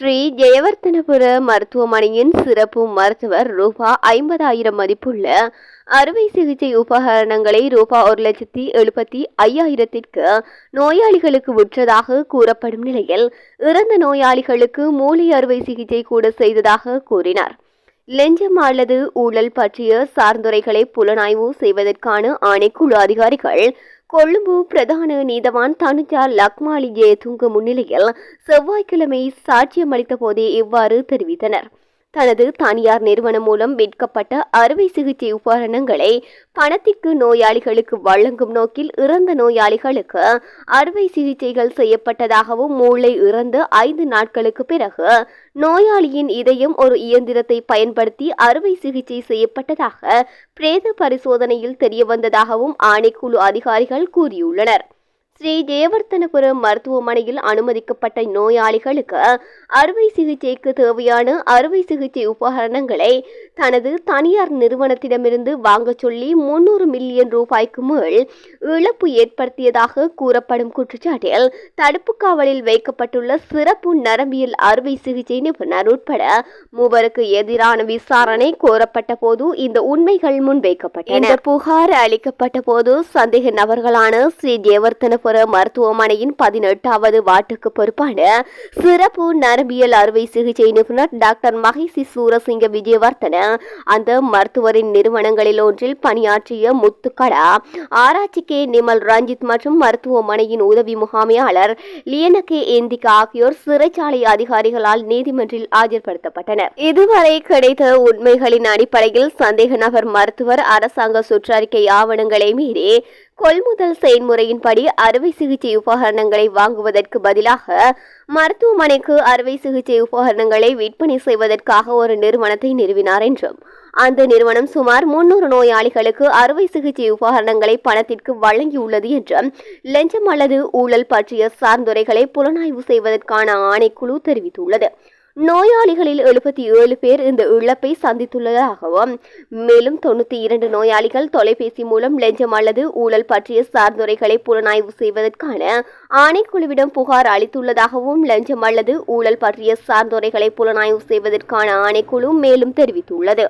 ஸ்ரீ ஜெயவர்த்தனபுர மருத்துவமனையின் சிறப்பு மருத்துவர் ரூபா ஐம்பதாயிரம் மதிப்புள்ள அறுவை சிகிச்சை உபகரணங்களை ரூபா ஒரு லட்சத்தி எழுபத்தி ஐயாயிரத்திற்கு நோயாளிகளுக்கு விற்றதாக கூறப்படும் நிலையில் இறந்த நோயாளிகளுக்கு மூளை அறுவை சிகிச்சை கூட செய்ததாக கூறினார். லெஞ்சம் அல்லது ஊழல் பற்றிய சார்ந்துரைகளை புலனாய்வு செய்வதற்கான ஆணைக்குழு அதிகாரிகள் கொழும்பு பிரதான நீதவான் தனுஜா லக்மாலி ஜெயதுங்க முன்னிலையில் செவ்வாய்க்கிழமை சாட்சியமளித்த போதே இவ்வாறு தெரிவித்தனர். தனது தனியார் நிறுவனம் மூலம் விற்கப்பட்ட அறுவை சிகிச்சை உபகரணங்களை பணத்திற்கு நோயாளிகளுக்கு வழங்கும் நோக்கில் இறந்த நோயாளிகளுக்கு அறுவை சிகிச்சைகள் செய்யப்பட்டதாகவும் மூளை இறந்து ஐந்து நாட்களுக்கு பிறகு நோயாளியின் இதயம் ஒரு இயந்திரத்தை பயன்படுத்தி அறுவை சிகிச்சை செய்யப்பட்டதாக பிரேத பரிசோதனையில் தெரியவந்ததாகவும் ஆணைக்குழு அதிகாரிகள் கூறியுள்ளனர். ஸ்ரீ தேவர்த்தனபுரம் மருத்துவமனையில் அனுமதிக்கப்பட்ட நோயாளிகளுக்கு அறுவை சிகிச்சைக்கு தேவையான அறுவை சிகிச்சை உபகரணங்களை தனது தனியார் நிறுவனத்திடமிருந்து வாங்கச் சொல்லி முன்னூறு மில்லியன் ரூபாய்க்கு மேல் இழப்பு ஏற்படுத்தியதாக கூறப்படும் குற்றச்சாட்டில் தடுப்பு காவலில் வைக்கப்பட்டுள்ள சிறப்பு நரம்பியல் அறுவை சிகிச்சை நிபுணர் உட்பட மூவருக்கு எதிரான விசாரணை கோரப்பட்ட போது இந்த உண்மைகள் முன்வைக்கப்பட்டன. இந்த புகார் அளிக்கப்பட்ட போது சந்தேக நபர்களான ஸ்ரீ ஜெயவர்த்தனபுர மருத்துவமனையின் பதினெட்டாவது வார்டுக்கு பொறுப்பான சிறப்பு நரம்பியல் அறுவை சிகிச்சை நிபுணர் டாக்டர் மகிஷி சூரசிங்க விஜயவர்த்தன அந்த மருத்துவரின் நிறுவனங்களில் ஒன்றில் பணியாற்றிய முத்துக்கடா ஆராய்ச்சி கே நிமல் ரஞ்சித் மற்றும் மருத்துவமனையின் உதவி முகாமையாளர் லியனகே ஏந்திகா ஆகியோர் சிறைச்சாலை அதிகாரிகளால் நீதிமன்றில் ஆஜர்படுத்தப்பட்டனர். இதுவரை கிடைத்த உண்மைகளின் அடிப்படையில் சந்தேக நபர் மருத்துவர் அரசாங்க சுற்றறிக்கை ஆவணங்களை மீறி கொள்முதல் செயல்முறையின்படி அறுவை சிகிச்சை உபகரணங்களை வாங்குவதற்கு பதிலாக மருத்துவமனைக்கு அறுவை சிகிச்சை உபகரணங்களை விற்பனை செய்வதற்காக ஒரு நிறுவனத்தை நிறுவினார் என்றும் அந்த நிறுவனம் சுமார் முன்னூறு நோயாளிகளுக்கு அறுவை சிகிச்சை உபகரணங்களை பணத்திற்கு வழங்கியுள்ளது என்றும் லஞ்சம் அல்லது ஊழல் பற்றிய சார்ந்துரைகளை புலனாய்வு செய்வதற்கான ஆணைக்குழு தெரிவித்துள்ளது. நோயாளிகளில் எழுபத்தி ஏழு பேர் இந்த இழப்பை சந்தித்துள்ளதாகவும் மேலும் தொண்ணூற்றி இரண்டு நோயாளிகள் தொலைபேசி மூலம் லஞ்சம் அல்லது ஊழல் பற்றிய சார்ந்துரைகளை புலனாய்வு செய்வதற்கான ஆணைக்குழுவிடம் புகார் அளித்துள்ளதாகவும் லஞ்சம் அல்லது ஊழல் பற்றிய சார்ந்துரைகளை புலனாய்வு செய்வதற்கான ஆணைக்குழு மேலும் தெரிவித்துள்ளது.